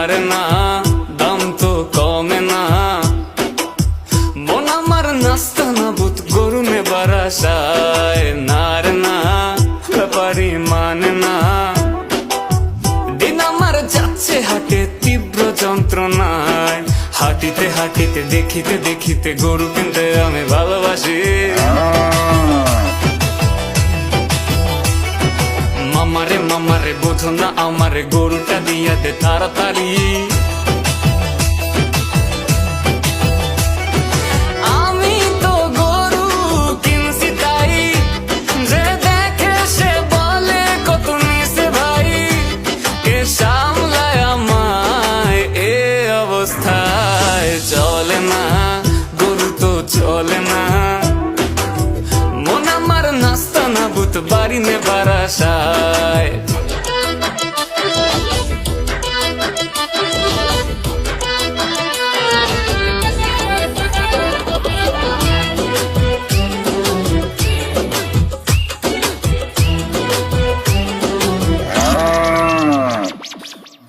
আমার না, দাম তো কমে না। মন আমার নাস্তা গরু বারাসায় নার না ব্যাপারি মানে না। দিন আমার যাচ্ছে হাটে তীব্র যন্ত্রণায়। হাঁটিতে হাঁটিতে, দেখিতে দেখিতে গরু কিনতে আমি ভালোবাসি। মামারে বোঝো না আমারে গরুটা দিয়া দে তাড়াতাড়ি। নাস্তা না বুত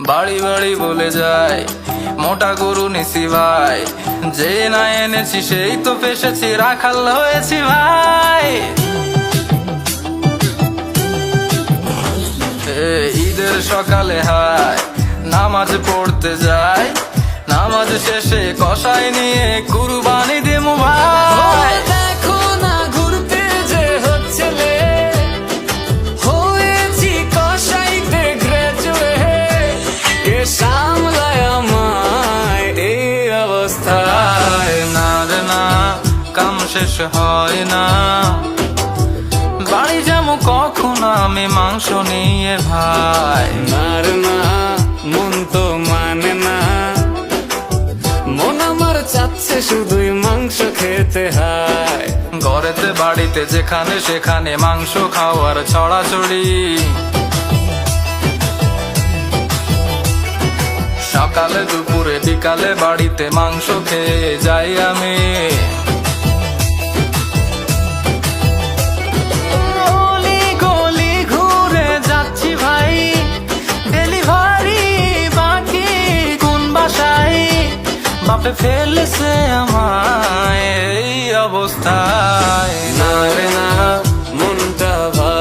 বাড়ি বাড়ি বলে যায় মোটা গরু নিছি ভাই। যে না এনেছি, সেই তো ফেসেছি রাখাল হয়েছি ভাই। ঈদের সকালে হায় নামাজ পড়তে যায় নামাজ শেষে কষাই নিয়ে কুরবানি দিমু ভাই। দেখো না ঘুরতে যে হচ্ছে লে। হয়েছি কসাইতে গ্রাজুয়েট কে সামলায় আমায় এই অবস্থায়। না রে না কাম শেষ হয় না। কখন আমি মাংস নিয়ে ভাই? নার না মন তো মানে না। মন আমার চাচ্ছে শুধুই মাংস খেতে হয়। ঘরেতে বাড়িতে যেখানে সেখানে মাংস খাওয়ার ছড়াছড়ি। সকালে দুপুরে বিকালে বাড়িতে মাংস খেয়ে যাই আমি। ফেলছে আমায় এই অবস্থায়। না রে না মনটা ভালো